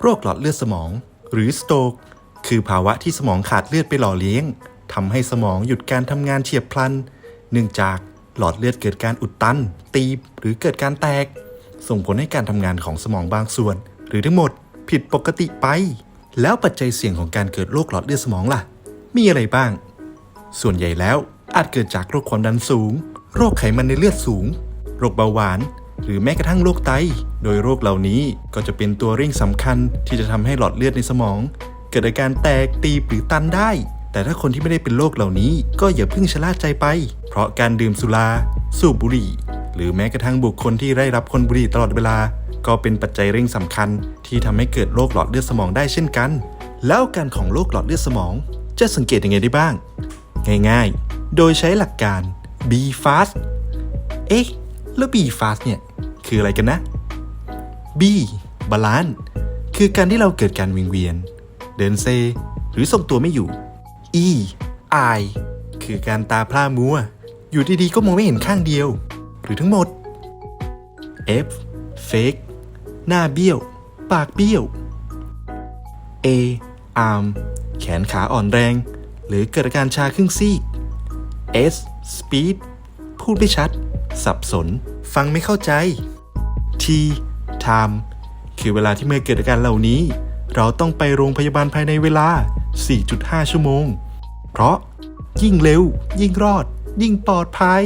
โรคหลอดเลือดสมอง หรือสโตรกคือภาวะที่สมองขาดเลือดไปหล่อเลี้ยงทำให้สมองหยุดการทำงานเฉียบพลัน เนื่องจากหลอดเลือดเกิดการอุดตัน ตีบ หรือเกิดการแตก ส่งผลให้การทำงานของสมองบางส่วน หรือทั้งหมดผิดปกติไป แล้วปัจจัยเสี่ยงของการเกิดโรคหลอดเลือดสมองล่ะ มีอะไรบ้าง ส่วนใหญ่แล้วอาจเกิดจากโรคความดันสูง โรคไขมันในเลือดสูง โรคเบาหวาน หรือแม้กระทั่งโรคไต โดยโรคเหล่านี้ก็จะเป็นตัวเร่งสำคัญที่จะทำให้หลอดเลือดในสมอง เกิดอาการแตกตีบหรือตันได้ แต่ถ้าคนที่ไม่ได้เป็นโรคเหล่านี้ ก็อย่าเพิ่งชะล่าใจไป เพราะการดื่มสุรา สูบบุหรี่ หรือแม้กระทั่งบุคคลที่ได้รับคนบุหรี่ตลอดเวลา ก็เป็นปัจจัยเร่งสำคัญ ที่ทำให้เกิดโรคหลอดเลือดสมองได้เช่นกัน แล้วการของโรคหลอดเลือดสมอง จะสังเกตยังไงได้บ้าง ง่ายๆ โดยใช้หลักการ B fast เอ๊ะแล้ว B fast เนี่ย คืออะไรกันนะ B balance คือการที่เราเกิดการวิงเวียน เดินเซ หรือทรงตัวไม่อยู่ E I คือการตาพร่ามัว อยู่ดีๆก็มองไม่เห็นข้างเดียว หรือทั้งหมด F fake หน้าเบี้ยว ปากเบี้ยว A arm แขนขาอ่อนแรง หรือเกิดอาการชาครึ่งซีก S speed พูดไม่ชัด สับสน ฟังไม่เข้าใจ T time คือเวลาที่เมื่อเกิดอาการเหล่านี้ เราต้องไปโรงพยาบาลภายในเวลา 4.5 ชั่วโมง เพราะยิ่งเร็ว ยิ่งรอด ยิ่งปลอดภัย